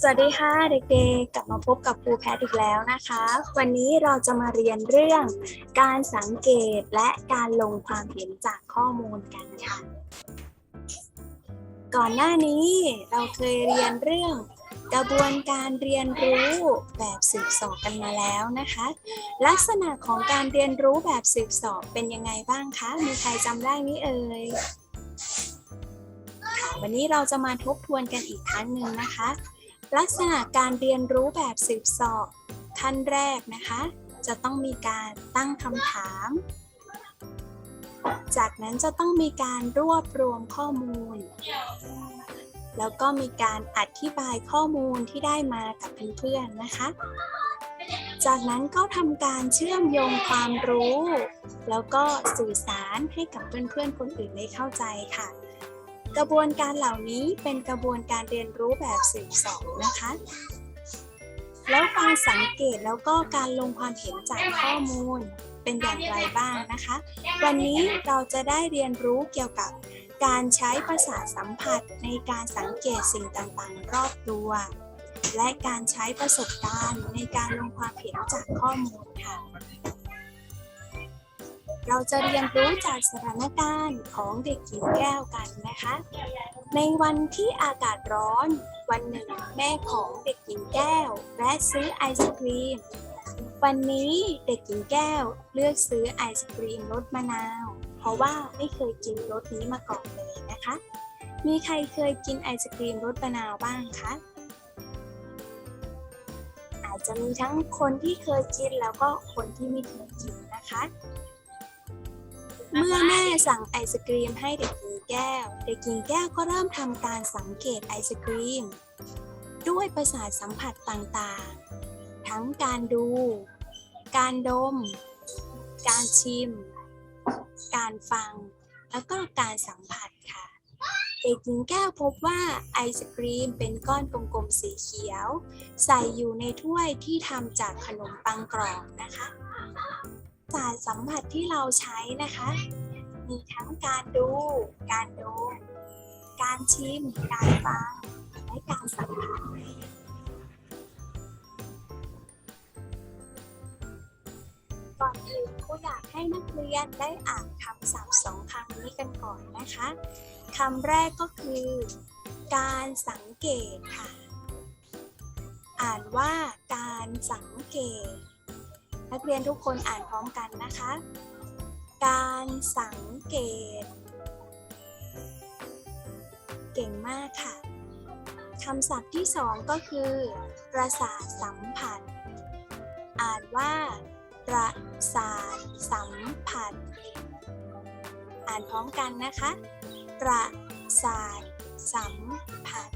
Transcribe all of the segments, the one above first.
สวัสดีค่ะเด็กๆ กลับมาพบกับครูแพทย์อีกแล้วนะคะ วันนี้เราจะมาเรียนเรื่องการสังเกตและการลงความเห็นจากข้อมูลกันค่ะ ก่อนหน้านี้เราเคยเรียนเรื่องกระบวนการเรียนรู้แบบสืบสอบกันมาแล้วนะคะ ลักษณะของการเรียนรู้แบบสืบสอบเป็นยังไงบ้างคะ มีใครจำได้ไหมเอ่ย วันนี้เราจะมาทบทวนกันอีกครั้งหนึ่งนะคะ ลักษณะการเรียนรู้แบบสืบสอบขั้นแรกนะคะ จะต้องมีการตั้งคำถาม จากนั้นจะต้องมีการรวบรวมข้อมูล แล้วก็มีการอธิบายข้อมูลที่ได้มากับเพื่อนๆนะคะ จากนั้นก็ทำการเชื่อมโยงความรู้ แล้วก็สื่อสารให้กับเพื่อนๆคนอื่นได้เข้าใจค่ะ กระบวนการเหล่านี้เป็นกระบวนการเรียนรู้แบบสืบสอบนะคะ แล้วการสังเกตแล้วก็การลงความเห็นจากข้อมูลเป็นอย่างไรบ้างนะคะ วันนี้เราจะได้เรียนรู้เกี่ยวกับการใช้ประสาทสัมผัสในการสังเกตสิ่งต่างๆ รอบตัว และการใช้ประสบการณ์ในการลงความเห็นจากข้อมูลค่ะ เราจะเรียนรู้จากสถานการณ์ของเด็กหญิงแก้วกันนะคะ ในวันที่อากาศร้อน วันหนึ่งแม่ของเด็กหญิงแก้วแวะซื้อไอศครีม วันนี้เด็กหญิงแก้วเลือกซื้อไอศครีมรสมะนาว เพราะว่าไม่เคยกินรสนี้มาก่อนเลยนะคะ มีใครเคยกินไอศครีมรสมะนาวบ้างคะอาจจะมีทั้งคนที่เคยกินแล้วก็คนที่ไม่เคยกินนะคะ เมื่อแม่สั่งไอศกรีมให้เด็กหญิงแก้ว เด็กหญิงแก้วก็เริ่มทำการสังเกตไอศกรีม ด้วยประสาทสัมผัสต่างๆ ทั้งการดู การดม การชิม การฟัง แล้วก็การสัมผัสค่ะ เด็กหญิงแก้วพบว่าไอศกรีมเป็นก้อนกลมๆสีเขียว ใส่อยู่ในถ้วยที่ทำจากขนมปังกรอบนะคะประ สัมผัสที่เราใช้นะคะ มีทั้งการดู การดมการชิม การฟัง และการสัมผัสก่อนอื่นครูอยากให้นักเรียนได้อ่านคำศัพท์สองคำนี้กันก่อนนะคะคำแรกก็คือ การสังเกตค่ะ อ่านว่าการสังเกต นักเรียนทุกคนอ่านพร้อมกันนะคะ การสังเกต เก่งมากค่ะคำศัพท์ที่สองก็คือ ประสาทสัมผัส อ่านว่า ประสาทสัมผัส อ่านพร้อมกันนะคะ ประสาทสัมผัส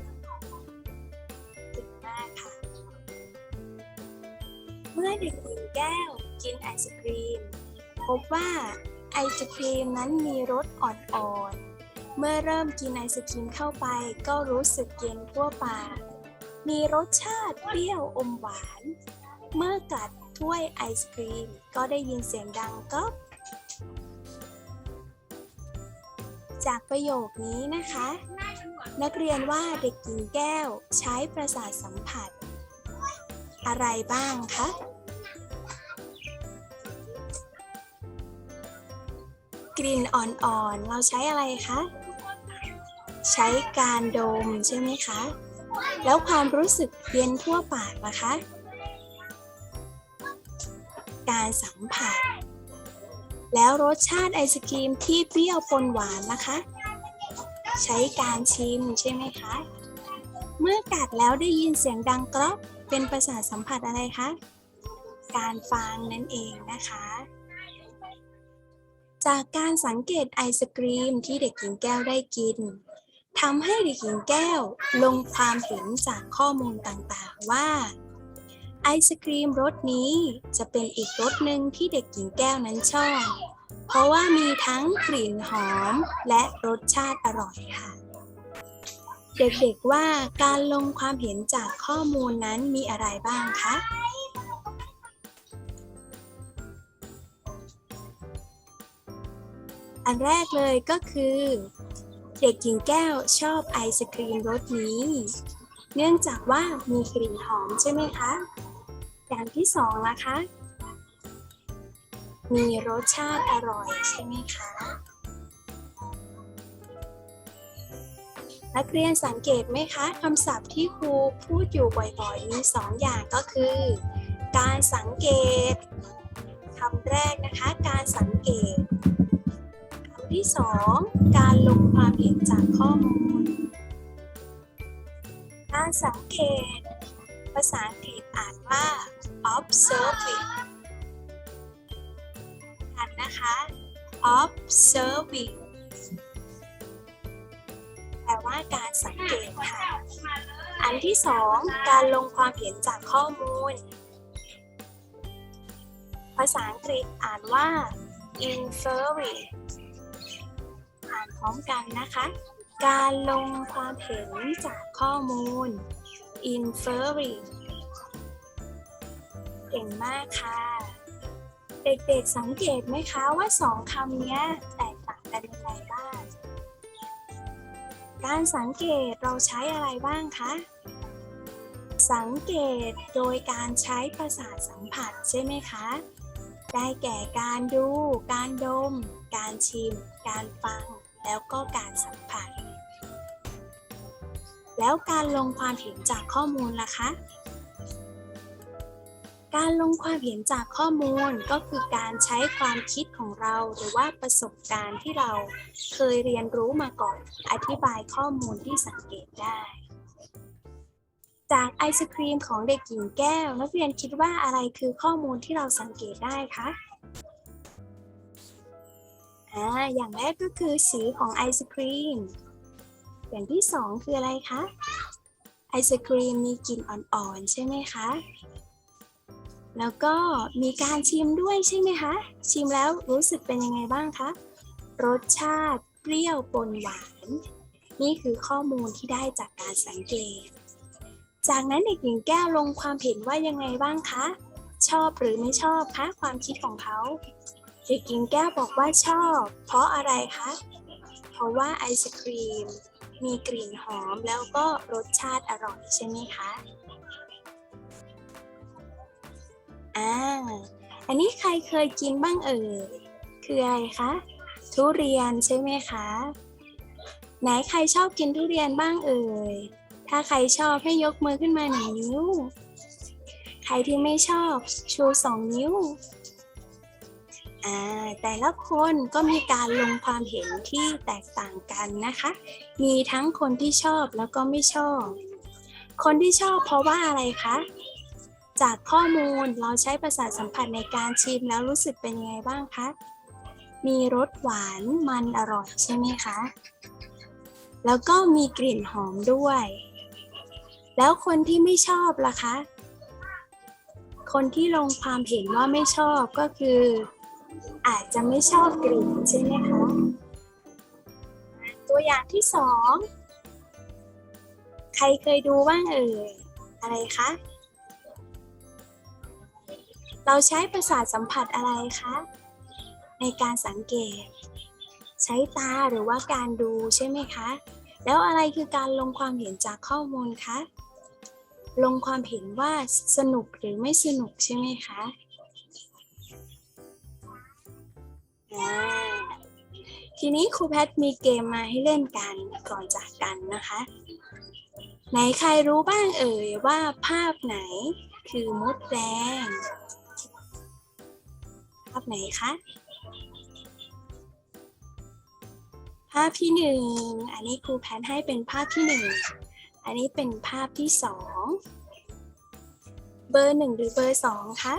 มื่อเด็กหญิงแก้วกินไอศครีม พบว่าไอศครีมนั้นมีรสอ่อนๆ เมื่อเริ่มกินไอศครีมเข้าไปก็รู้สึกเย็นทั่วปาก มีรสชาติเปรี้ยวอมหวาน เมื่อกัดถ้วยไอศครีมก็ได้ยินเสียงดังก๊อบจากประโยคนี้นะคะ นักเรียนว่าเด็กหญิงแก้วใช้ประสาทสัมผัส อะไรบ้างคะ กลิ่นอ่อนๆ เราใช้อะไรคะ ใช้การดมใช่ไหมคะ แล้วความรู้สึกเย็นทั่วปากนะคะ การสัมผัส แล้วรสชาติไอศกรีมที่เปรี้ยวปนหวานนะคะ ใช้การชิมใช่ไหมคะ เมื่อกัดแล้วได้ยินเสียงดังกรอบ เป็นประสาทสัมผัสอะไรคะ การฟังนั่นเองนะคะ จากการสังเกตไอศกรีมที่เด็กหญิงแก้วได้กินทำให้เด็กหญิงแก้วลงความเห็นจากข้อมูลต่างๆว่า ไอศกรีมรสนี้จะเป็นอีกรสหนึ่งที่เด็กหญิงแก้วนั้นชอบ เพราะว่ามีทั้งกลิ่นหอมและรสชาติอร่อยค่ะ เด็กๆว่าการลงความเห็นจากข้อมูลนั้นมีอะไรบ้างคะ อันแรกเลยก็คือ เด็กหญิงแก้วชอบไอศครีมรสนี้ เนื่องจากว่ามีกลิ่นหอมใช่ไหมคะ อย่างที่สองนะคะ มีรสชาติอร่อยใช่ไหมคะ นักเรียนสังเกตไหมคะคำศัพท์ที่ครูพูดอยู่บ่อยๆ มีสองอย่างก็คือ การสังเกตคำแรกนะคะ การสังเกตคำที่สองการลงความเห็นจากข้อมูล การสังเกต ภาษาอังกฤษอ่านว่า observing กันนะคะ observing ลว่าการสังเกตค่ะ อันที่สองการลงความเห็นจากข้อมูล ภาษาอังกฤษอ่านว่า inferring อ่านพร้อมกันนะคะ การลงความเห็นจากข้อมูล inferring เก่งมากค่ะ เด็กๆสังเกตไหมคะว่าสองคำนี้แตกต่างกันยังไง การสังเกตเราใช้อะไรบ้างคะ สังเกตโดยการใช้ประสาทสัมผัสใช่ไหมคะ ได้แก่การดู การดม การชิม การฟัง แล้วก็การสัมผัส แล้วการลงความเห็นจากข้อมูลล่ะคะ การลงความเห็นจากข้อมูลก็คือการใช้ความคิดของเรา หรือว่าประสบการณ์ที่เราเคยเรียนรู้มาก่อน อธิบายข้อมูลที่สังเกตได้ จากไอศครีมของเด็กหญิงแก้ว นักเรียนคิดว่าอะไรคือข้อมูลที่เราสังเกตได้คะอ่าอย่างแรกก็คือสีของไอศครีม อย่างที่สองคืออะไรคะไอศครีมมีกลิ่นอ่อนๆใช่ไหมคะ แล้วก็มีการชิมด้วยใช่ไหมคะ ชิมแล้วรู้สึกเป็นยังไงบ้างคะ รสชาติเปรี้ยวปนหวาน นี่คือข้อมูลที่ได้จากการสังเกต จากนั้นเด็กหญิงแก้วลงความเห็นว่ายังไงบ้างคะ ชอบหรือไม่ชอบคะความคิดของเขา เด็กหญิงแก้วบอกว่าชอบ เพราะอะไรคะ เพราะว่าไอศครีมมีกลิ่นหอมแล้วก็รสชาติอร่อยใช่ไหมคะ อ่า อันนี้ใครเคยกินบ้างเอ่ย คืออะไรคะ ทุเรียนใช่ไหมคะ ไหนใครชอบกินทุเรียนบ้างเอ่ย ถ้าใครชอบให้ยกมือขึ้นมาหนึ่งนิ้ว ใครที่ไม่ชอบชูสองนิ้ว อ่า แต่ละคนก็มีการลงความเห็นที่แตกต่างกันนะคะ มีทั้งคนที่ชอบแล้วก็ไม่ชอบ คนที่ชอบเพราะว่าอะไรคะ จากข้อมูลเราใช้ประสาทสัมผัสในการชิมแล้วรู้สึกเป็นยังไงบ้างคะ มีรสหวานมันอร่อยใช่ไหมคะ แล้วก็มีกลิ่นหอมด้วย แล้วคนที่ไม่ชอบล่ะคะ คนที่ลงความเห็นว่าไม่ชอบก็คือ อาจจะไม่ชอบกลิ่นใช่ไหมคะ ตัวอย่างที่สอง ใครเคยดูบ้างเอ่ย อะไรคะ เราใช้ประสาทสัมผัสอะไรคะ ในการสังเกต ใช้ตาหรือว่าการดูใช่ไหมคะ แล้วอะไรคือการลงความเห็นจากข้อมูลคะลงความเห็นว่าสนุกหรือไม่สนุกใช่ไหมคะทีนี้ครูแพทมีเกมมาให้เล่นกันก่อนจากกันนะคะ ไหนใครรู้บ้างเอ่ยว่าภาพไหนคือมดแดง ภาพไหนคะ ภาพที่หนึ่งอันนี้ครูแพนให้เป็นภาพที่หนึ่งอันนี้เป็นภาพที่สองเบอร์หนึ่งหรือเบอร์สองคะ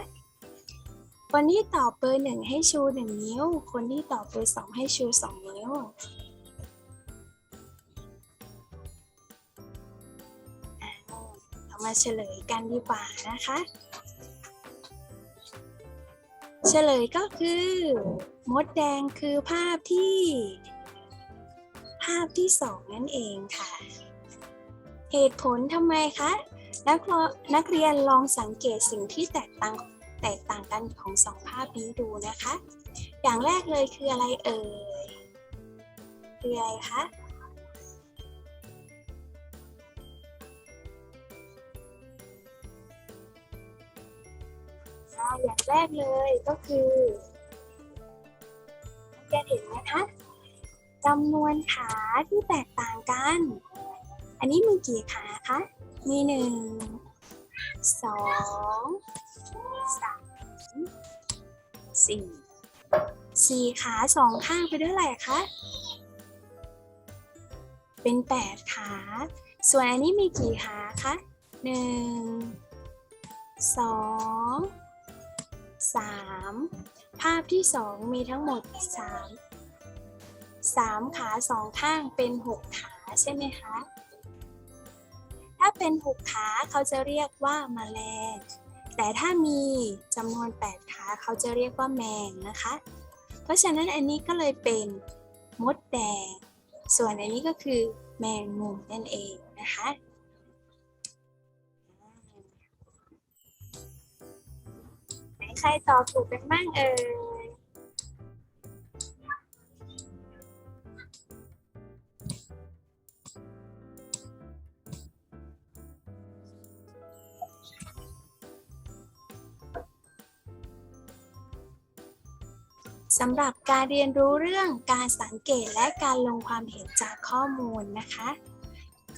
คนที่ตอบเบอร์หนึ่งให้ชูหนึ่งนิ้ว คนที่ตอบเบอร์สองให้ชูสองนิ้วเรามาเฉลยกันดีกว่านะคะ เฉลยก็คือ มดแดงคือภาพที่ ภาพที่สองนั่นเองค่ะ เหตุผลทำไมคะนักนักเรียนลองสังเกตสิ่งที่แตกต่างแตกต่างกันของสองภาพนี้ดูนะคะ อย่างแรกเลยคืออะไรเอ่ยคืออะไรคะ อย่างแรกเลยก็คือแกเห็นไหมคะจำนวนขาที่แตกต่างกัน อันนี้มีกี่ขาคะ มีหนึ่ง สอง สาม สี่ สี่ขาสองข้างไปด้วยอะไรคะ เป็นแปดขา ส่วนอันนี้มีกี่ขาคะหนึ่ง สอง สามภาพที่สองมีทั้งหมดสามสามขาสองข้างเป็นหกขาใช่ไหมคะ ถ้าเป็นหกขาเขาจะเรียกว่าแมลง แต่ถ้ามีจำนวนแปดขาเขาจะเรียกว่าแมงนะคะ เพราะฉะนั้นอันนี้ก็เลยเป็นมดแดง ส่วนอันนี้ก็คือแมงมุมนั่นเองนะคะ ใครตอบถูกกันบ้างเอ่ยสำหรับการเรียนรู้เรื่องการสังเกตและการลงความเห็นจากข้อมูลนะคะ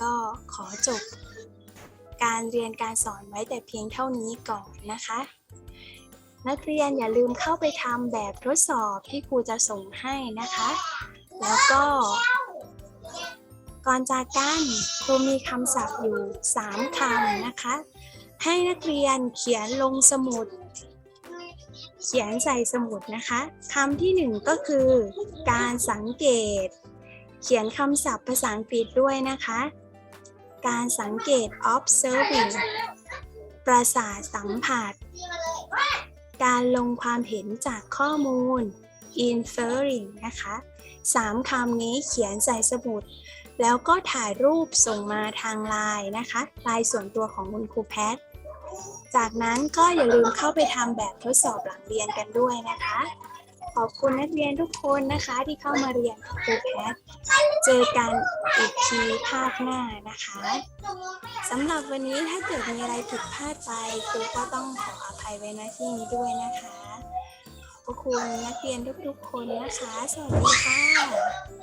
ก็ขอจบการเรียนการสอนไว้แต่เพียงเท่านี้ก่อนนะคะ นักเรียนอย่าลืมเข้าไปทำแบบทดสอบที่ครูจะส่งให้นะคะ แล้วก็ ก่อนจากกันครูมีคำศัพท์อยู่ 3คำนะคะ ให้นักเรียนเขียนลงสมุด เขียนใส่สมุดนะคะคำที่หนึ่งก็คือ การสังเกต เขียนคำศัพท์ภาษาอังกฤษด้วยนะคะ การสังเกต observing ประสาทสัมผัส การลงความเห็นจากข้อมูล inferring นะคะสามคำนี้เขียนใส่สมุด แล้วก็ถ่ายรูปส่งมาทางไลน์นะคะไลน์ส่วนตัวของคุณครูแพท จากนั้นก็อย่าลืมเข้าไปทำแบบทดสอบหลังเรียนกันด้วยนะคะ ขอบคุณนักเรียนทุกคนนะคะที่เข้ามาเรียนกับครูแพท เจอกันอีกทีภาคหน้านะคะสำหรับวันนี้ถ้าเกิดมีอะไรผิดพลาดไปครูก็ต้องขออ ภัยไว้ณที่นี้ด้วยนะคะขอบคุณนักเรียนทุกๆคนนะคะ สวัสดีค่ะ